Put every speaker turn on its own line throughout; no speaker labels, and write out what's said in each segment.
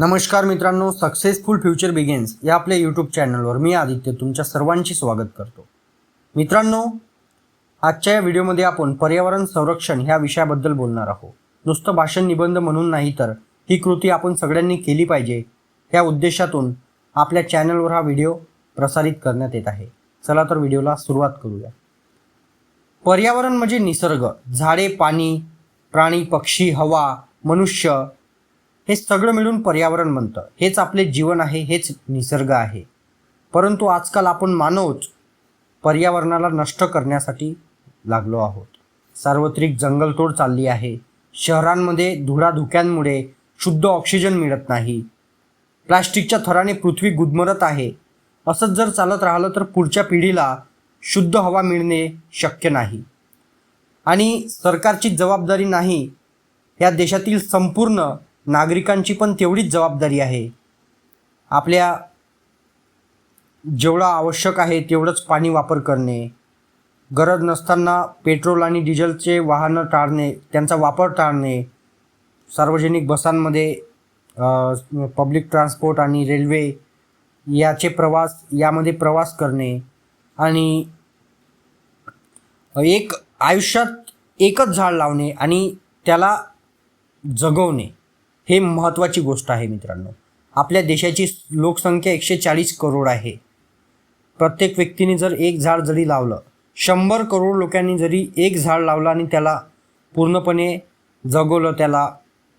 नमस्कार मित्रांनो successful future begins या आपल्या यूट्यूब चॅनलवर मी आदित्य तुमच्या सर्वांची स्वागत करतो. मित्रांनो आजच्या या व्हिडिओमध्ये आपण पर्यावरण संरक्षण ह्या विषयाबद्दल बोलणार आहोत. नुसतं भाषण निबंध म्हणून नाही तर ही कृती आपण सगळ्यांनी केली पाहिजे या उद्देशातून आपल्या चॅनलवर हा व्हिडिओ प्रसारित करण्यात येत आहे. चला तर व्हिडिओला सुरुवात करूया. पर्यावरण म्हणजे निसर्ग. झाडे पाणी प्राणी पक्षी हवा मनुष्य हे सगळं मिळून पर्यावरण म्हणतं हेच आपले जीवन आहे हेच निसर्ग आहे. परंतु आजकाल आपण मानवच पर्यावरणाला नष्ट करण्यासाठी लागलो आहोत. सार्वत्रिक जंगलतोड चालली आहे. शहरांमध्ये धुळाधुक्यांमुळे शुद्ध ऑक्सिजन मिळत नाही. प्लास्टिकच्या थराने पृथ्वी गुदमरत आहे. असंच जर चालत राहिलं तर पुढच्या पिढीला शुद्ध हवा मिळणे शक्य नाही. आणि सरकारची जबाबदारी नाही. या देशातील संपूर्ण नागरिकांची पण तेवढीच जबाबदारी आहे. आपल्या जेवढं आवश्यक आहे तेवढंच पाणी वापर करणे. गरज नसताना पेट्रोल आणि डिझेलचे वाहनं टाळणे त्यांचा वापर टाळणे. सार्वजनिक बसांमध्ये पब्लिक ट्रान्सपोर्ट आणि रेल्वे याचे प्रवास यामध्ये प्रवास करणे आणि एक आयुष्यात एकच झाड लावणे आणि त्याला जगवणे. हे महत्त्वाची गोष्ट आहे मित्रांनो. आपल्या देशाची लोकसंख्या एकशे चाळीस करोड आहे. प्रत्येक व्यक्तीने जर एक झाड जरी लावलं शंभर करोड लोकांनी जरी एक झाड लावलं आणि त्याला पूर्णपणे जगवलं त्याला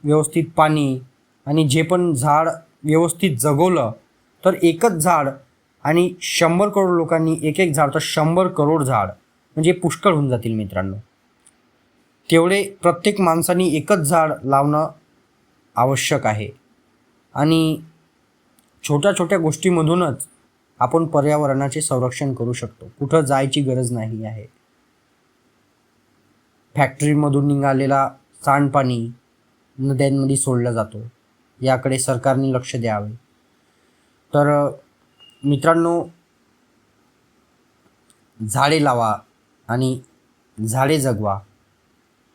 व्यवस्थित पाणी आणि जे पण झाड व्यवस्थित जगवलं तर एकच झाड आणि शंभर करोड लोकांनी एक एक झाड तर शंभर करोड झाड म्हणजे पुष्कळ होऊन जातील मित्रांनो. तेवढे प्रत्येक माणसाने एकच झाड लावणं आवश्यक आहे. आणि छोट्या छोट्या गोष्टीमधूनच आपण पर्यावरणाचे संरक्षण करू शकतो. कुठं जायची गरज नाही आहे. फॅक्टरीमधून निघालेला सांडपाणी नद्यांमध्ये सोडला जातो. याकडे सरकारने लक्ष द्यावे. तर मित्रांनो झाडे लावा आणि झाडे जगवा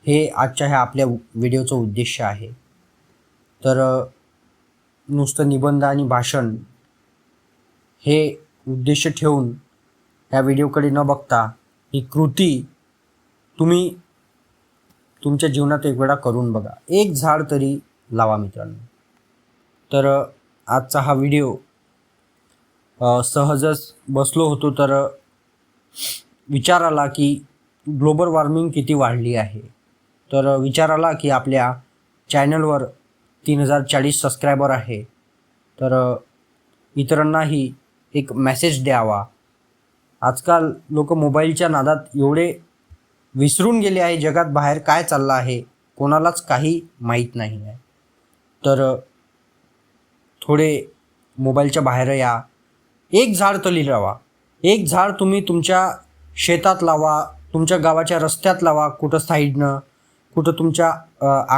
हे आजच्या ह्या आपल्या व्हिडिओचं उद्देश आहे. तर नुसतं निबंध आणि भाषण हे उद्देश ठेवून ह्या व्हिडिओकडे न बघता ही कृती तुम्ही तुमच्या जीवनात एक वेळा करून बघा. एक झाड तरी लावा मित्रांनो. तर आजचा हा व्हिडिओ सहजच बसलो होतो तर विचार आला की ग्लोबल वॉर्मिंग किती वाढली आहे? तर विचार आला की आपल्या चॅनलवर तीन हजार चाळीस सबस्क्रायबर आहे. तर इतरांनाही एक मेसेज द्यावा. आजकाल लोक मोबाईलच्या नादात एवढे विसरून गेले आहे जगात बाहेर काय चाललं आहे कोणालाच काही माहीत नाही आहे. तर थोडे मोबाईलच्या बाहेर या. एक झाड तरी लावा. एक झाड तुम्ही तुमच्या शेतात लावा तुमच्या गावाच्या रस्त्यात लावा कुठं साईडनं कुठं तुमच्या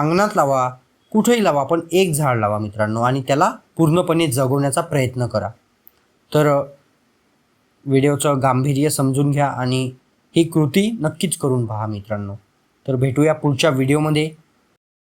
अंगणात लावा. कुठेही लावा पण एक झाड लावा मित्रांनो आणि त्याला पूर्णपणे जगवण्याचा प्रयत्न करा. तर व्हिडिओचं गांभीर्य समजून घ्या आणि ही कृती नक्कीच करून पहा मित्रांनो. तर भेटूया पुढच्या व्हिडिओमध्ये.